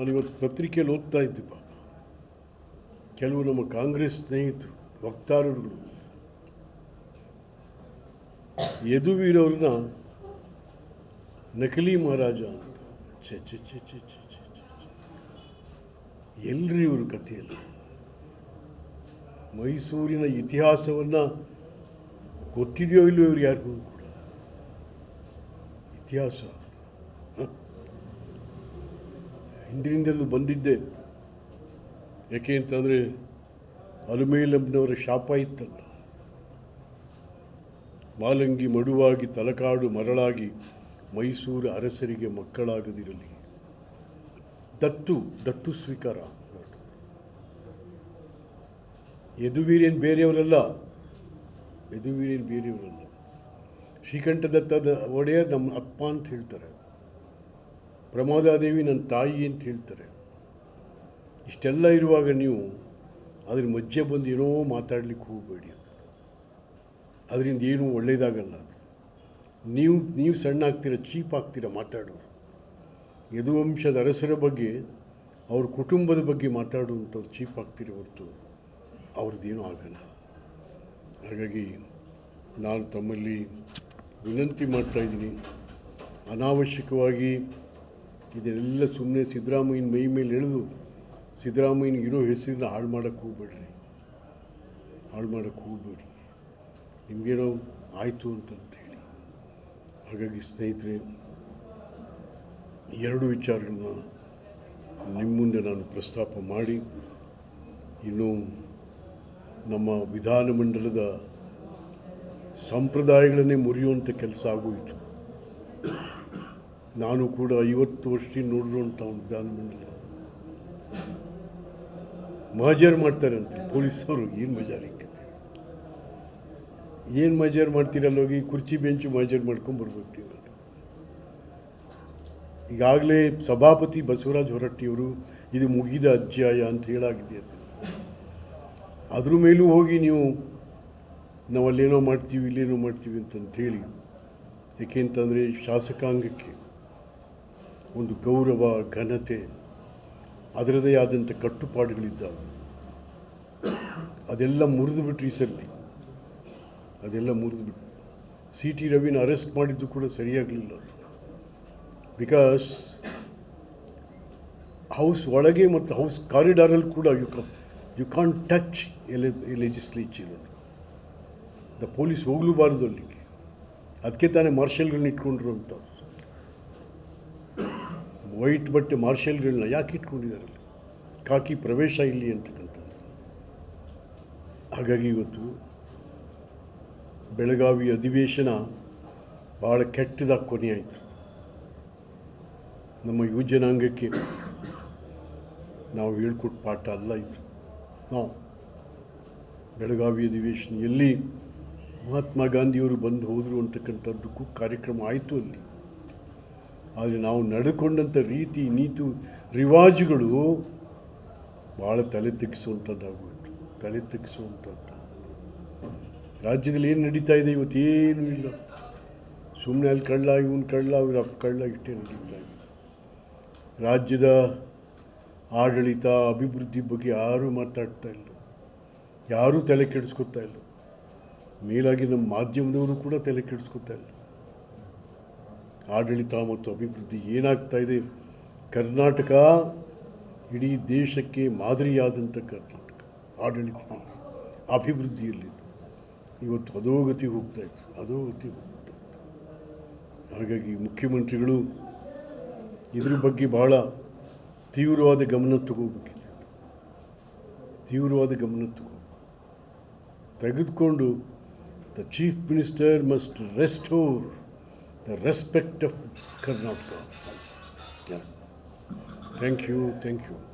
ನಾನು ಇವತ್ತು ಪತ್ರಿಕೆಯಲ್ಲಿ ಓದ್ತಾ ಇದ್ದೆ ಕೆಲವು ನಮ್ಮ ಕಾಂಗ್ರೆಸ್ ಸ್ನೇಹಿತರು, ವಕ್ತಾರರುಗಳು, ಯದುವೀರವ್ರನ್ನ ನಕಲಿ ಮಹಾರಾಜ ಅಂತ. ಚೆ ಚೆ ಚೆ ಚೆ ಚೆ ಚೆ ಎಲ್ಲರಿ ಇವರು ಕಥೆಯಲ್ಲಿ. ಮೈಸೂರಿನ ಇತಿಹಾಸವನ್ನು ಗೊತ್ತಿದೆಯೋ ಇಲ್ಲವೋ ಇವ್ರು ಯಾರಿಗೂ ಕೂಡ? ಇತಿಹಾಸ. ಹಿಂದಿನಿಂದಲೂ ಬಂದಿದ್ದೆ. ಯಾಕೆ ಅಂತಂದರೆ ಅಲುಮೇಲಂನವರ ಶಾಪ ಇತ್ತಲ್ಲ. ಮಾಲಂಗಿ ಮಡುವಾಗಿ ತಲಕಾಡು ಮರಳಾಗಿ ಮೈಸೂರು ಅರಸರಿಗೆ ಮಕ್ಕಳಾಗದಿರಲಿ. ದತ್ತು ದತ್ತು ಸ್ವೀಕಾರ ಯದುವೀರೇನು ಬೇರೆಯವರಲ್ಲ. ಯದುವೀರೇನು ಬೇರೆಯವರಲ್ಲ. ಶ್ರೀಕಂಠದತ್ತದ ಒಡೆಯರ್ ನಮ್ಮ ಅಪ್ಪ ಅಂತ ಹೇಳ್ತಾರೆ. ಪ್ರಮಾದಾದೇವಿ ನನ್ನ ತಾಯಿ ಅಂತ ಹೇಳ್ತಾರೆ. ಇಷ್ಟೆಲ್ಲ ಇರುವಾಗ ನೀವು ಅದ್ರ ಮಧ್ಯೆ ಬಂದು ಏನೋ ಮಾತಾಡಲಿಕ್ಕೆ ಹೋಗಬೇಡಿ ಅದು ಅದರಿಂದ ಏನೂ ಒಳ್ಳೆಯದಾಗಲ್ಲ ನೀವು ನೀವು ಸಣ್ಣ ಆಗ್ತೀರ, ಚೀಪ್ ಆಗ್ತೀರ ಮಾತಾಡೋರು. ಯದುವಂಶದ ಅರಸರ ಬಗ್ಗೆ, ಅವ್ರ ಕುಟುಂಬದ ಬಗ್ಗೆ ಮಾತಾಡುವಂಥವ್ರು ಚೀಪ್ ಆಗ್ತೀರಿ ಹೊರತು ಅವ್ರದ್ದೇನೂ ಆಗಲ್ಲ. ಹಾಗಾಗಿ ನಾನು ತಮ್ಮಲ್ಲಿ ವಿನಂತಿ ಮಾಡ್ತಾ ಇದ್ದೀನಿ. ಅನಾವಶ್ಯಕವಾಗಿ ಇದನ್ನೆಲ್ಲ ಸುಮ್ಮನೆ ಸಿದ್ದರಾಮಯ್ಯನ ಮೈ ಮೇಲೆ ಎಳೆದು ಸಿದ್ದರಾಮಯ್ಯನಿಗೆ ಇರೋ ಹೆಸರಿನ ಹಾಳು ಮಾಡೋಕ್ಕೆ ಹೋಗ್ಬೇಡ್ರಿ. ಹಾಳು ಮಾಡೋಕ್ಕೆ ಹೋಗ್ಬೇಡಿ ನಿಮಗೇನೋ ಆಯಿತು ಅಂತಂತ ಹೇಳಿ ಹಾಗಾಗಿ ಸ್ನೇಹಿತರೆ, ಎರಡು ವಿಚಾರಗಳನ್ನ ನಿಮ್ಮ ಮುಂದೆ ನಾನು ಪ್ರಸ್ತಾಪ ಮಾಡಿ, ಇನ್ನು ನಮ್ಮ ವಿಧಾನಮಂಡಲದ ಸಂಪ್ರದಾಯಗಳನ್ನೇ ಮುರಿಯುವಂಥ ಕೆಲಸ ಆಗೋಯಿತು. ನಾನು ಕೂಡ ಐವತ್ತು ವರ್ಷದಿಂದ ಧ್ಯಾನ ಒಂದು ವಿಧಾನಮಂಡಲ ಮಾಡ್ತಾರೆ ಮಾಡ್ತಾರಂತೆ ಪೊಲೀಸವರು ಏನು ಮಜಾರಿಕ್ಕೆ ಏನು ಮಜಾರ್ ಮಾಡ್ತೀರಲ್ಲ ಹೋಗಿ, ಕುರ್ಚಿ ಬೆಂಚು ಮಜರ್ ಮಾಡ್ಕೊಂಬರ್ಬೇಕು ನೀವು. ಈಗಾಗಲೇ ಸಭಾಪತಿ ಬಸವರಾಜ ಹೊರಟ್ಟಿಯವರು ಇದು ಮುಗಿದ ಅಧ್ಯಾಯ ಅಂತ ಹೇಳಾಗಿದೆ ಅದು ಅದ್ರ ಮೇಲೂ ಹೋಗಿ ನೀವು, ನಾವು ಅಲ್ಲೇನೋ ಮಾಡ್ತೀವಿ, ಇಲ್ಲೇನೋ ಮಾಡ್ತೀವಿ ಅಂತಂತ ಹೇಳಿ. ಏಕೆಂತಂದರೆ ಶಾಸಕಾಂಗಕ್ಕೆ ಒಂದು ಗೌರವ, ಘನತೆ, ಅದರದೇ ಆದಂಥ ಕಟ್ಟುಪಾಡುಗಳಿದ್ದಾವೆ. ಅದೆಲ್ಲ ಮುರಿದು ಬಿಟ್ರು ಈ ಸರ್ತಿ. ಅದೆಲ್ಲ ಮುರಿದು ಬಿಟ್ಟು ಸಿ ಟಿ ರವಿನ ಅರೆಸ್ಟ್ ಮಾಡಿದ್ದು ಕೂಡ ಸರಿಯಾಗಲಿಲ್ಲ ಬಿಕಾಸ್ ಹೌಸ್ ಒಳಗೆ ಮತ್ತು ಹೌಸ್ ಕಾರಿಡಾರಲ್ಲಿ ಕೂಡ ಯು ಕಾ ಯು ಕಾನ್ ಟಚ್ ಎಲೆ ಲೆಜಿಸ್ಲೇಚರ್ ದ ಪೊಲೀಸ್ ಹೋಗಲೂಬಾರ್ದು ಅಲ್ಲಿಗೆ. ಅದಕ್ಕೆ ತಾನೇ ಮಾರ್ಷಲ್ಗಳನ್ನ ಇಟ್ಕೊಂಡ್ರು ಅಂತ. ವೈಟ್ ಬಟ್ಟೆ ಮಾರ್ಷಲ್ಗಳನ್ನ ಯಾಕೆ ಇಟ್ಕೊಂಡಿದ್ದಾರೆ ಕಾಕಿ ಪ್ರವೇಶ ಇಲ್ಲಿ ಅಂತಕ್ಕಂಥದ್ದು. ಹಾಗಾಗಿ ಇವತ್ತು ಬೆಳಗಾವಿ ಅಧಿವೇಶನ ಭಾಳ ಕೆಟ್ಟದಾಗಿ ಕೊನೆಯಾಯಿತು ನಮ್ಮ ಯುವ ಜನಾಂಗಕ್ಕೆ ನಾವು ಹೇಳ್ಕೊಟ್ಟ ಪಾಠ ಅಲ್ಲ ಇದು. ನಾವು ಬೆಳಗಾವಿ ಅಧಿವೇಶನ ಎಲ್ಲಿ ಮಹಾತ್ಮ ಗಾಂಧಿಯವರು ಬಂದು ಹೋದರು ಅಂತಕ್ಕಂಥದ್ದಕ್ಕೂ ಕಾರ್ಯಕ್ರಮ ಆಯಿತು ಅಲ್ಲಿ. ಆದರೆ ನಾವು ನಡ್ಕೊಂಡಂಥ ರೀತಿ, ನೀತಿ, ರಿವಾಜುಗಳು ಭಾಳ ತಲೆ ತೆಗೆಸುವಂಥದ್ದಾಗೋಯ್ತು ತಲೆ ತೆಗೆಸುವಂಥದ್ದು ರಾಜ್ಯದಲ್ಲಿ ಏನು ನಡೀತಾ ಇದೆ ಇವತ್ತು? ಏನೂ ಇಲ್ಲ. ಸುಮ್ಮನೆ ಅಲ್ಲಿ ಕಳ್ಳ, ಇವನು ಕಳ್ಳ, ಇವ್ರ ಕಳ್ಳ, ಇಷ್ಟೇ ನಡೀತಾ ಇದೆ. ರಾಜ್ಯದ ಆಡಳಿತ, ಅಭಿವೃದ್ಧಿ ಬಗ್ಗೆ ಯಾರೂ ಮಾತಾಡ್ತಾ ಇಲ್ಲ. ಯಾರೂ ತಲೆ ಕೆಡಿಸ್ಕೊತಾ ಇಲ್ಲ. ಮೇಲಾಗಿ ನಮ್ಮ ಮಾಧ್ಯಮದವರು ಕೂಡ ತಲೆ ಕೆಡಿಸ್ಕೊತಾ ಇಲ್ಲ. ಆಡಳಿತ ಮತ್ತು ಅಭಿವೃದ್ಧಿ ಏನಾಗ್ತಾ ಇದೆ? ಕರ್ನಾಟಕ ಇಡೀ ದೇಶಕ್ಕೆ ಮಾದರಿಯಾದಂಥ ಕರ್ನಾಟಕ. ಆಡಳಿತ ಅಭಿವೃದ್ಧಿಯಲ್ಲಿ ಇವತ್ತು ಅಧೋಗತಿ ಹೋಗ್ತಾ ಇತ್ತು ಅಧೋಗತಿ ಹಾಗಾಗಿ ಮುಖ್ಯಮಂತ್ರಿಗಳು ಇದ್ರ ಬಗ್ಗೆ ಭಾಳ ತೀವ್ರವಾದ ಗಮನ ತಗೋಬೇಕಿತ್ತು. ತೀವ್ರವಾದ ಗಮನ ತಗೋ ತೆಗೆದುಕೊಂಡು the chief minister must the respect of Karnataka. Yeah. Thank you, thank you.